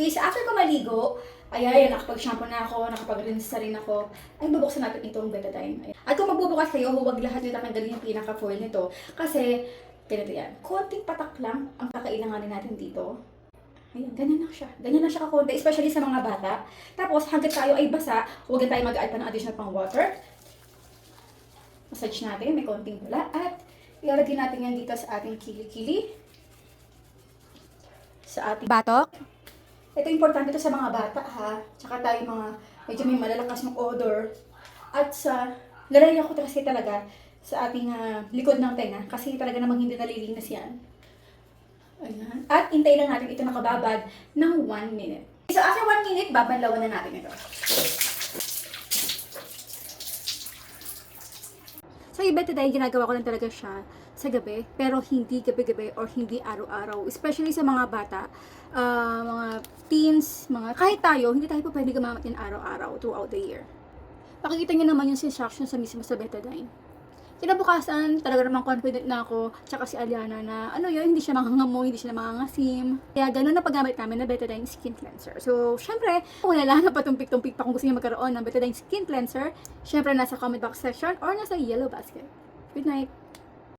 Okay, so after ko maligo, ayan, nakapag-shampoo na ako, nakapag-rinse na rin ako, ay bubuksan natin itong betadine. Ayan. At kung magbubukas kayo, huwag lahat nyo tatanggalin yung pinaka-foil nito. Kasi, ganito yan, konting patak lang ang kakailanganin natin dito. Ayan, ganyan lang siya. Ganyan lang siya kakonti, especially sa mga bata. Tapos, hanggat tayo ay basa, huwag na tayo mag-add pa ng additional pang water. Massage natin, may konting bula. At, ilalagay natin yan dito sa ating kili-kili. Sa ating batok. Ito importante to sa mga bata ha. Tsaka tayo mga medyo may malalakas ng odor. At sa, lalagyan ko kasi talaga sa ating ah, likod ng tenga. Kasi talaga namang hindi nalilinis yan. Ayan. At intay lang natin ito nakababad ng 1 minute. So after 1 minute, babanlawan na natin ito. Sa iba today, ginagawa ko lang talaga siya sa gabi, pero hindi gabi-gabi or hindi araw-araw. Especially sa mga bata, ah, mga teens, mga kahit tayo, hindi tayo pa pwede gumamit yan araw-araw throughout the year. Pakikita niyo naman yung instructions sa mismo sa betadine. Kinabukasan, talaga namang confident na ako, tsaka si Aliana na, ano yun, hindi siya mangangamo, hindi siya mangangasim. Kaya ganun na paggamit namin na Betadine Skin Cleanser. So, syempre, kung wala na patumpik-tumpik pa kung gusto niyo magkaroon ng Betadine Skin Cleanser, syempre nasa comment box section or nasa yellow basket. Good night!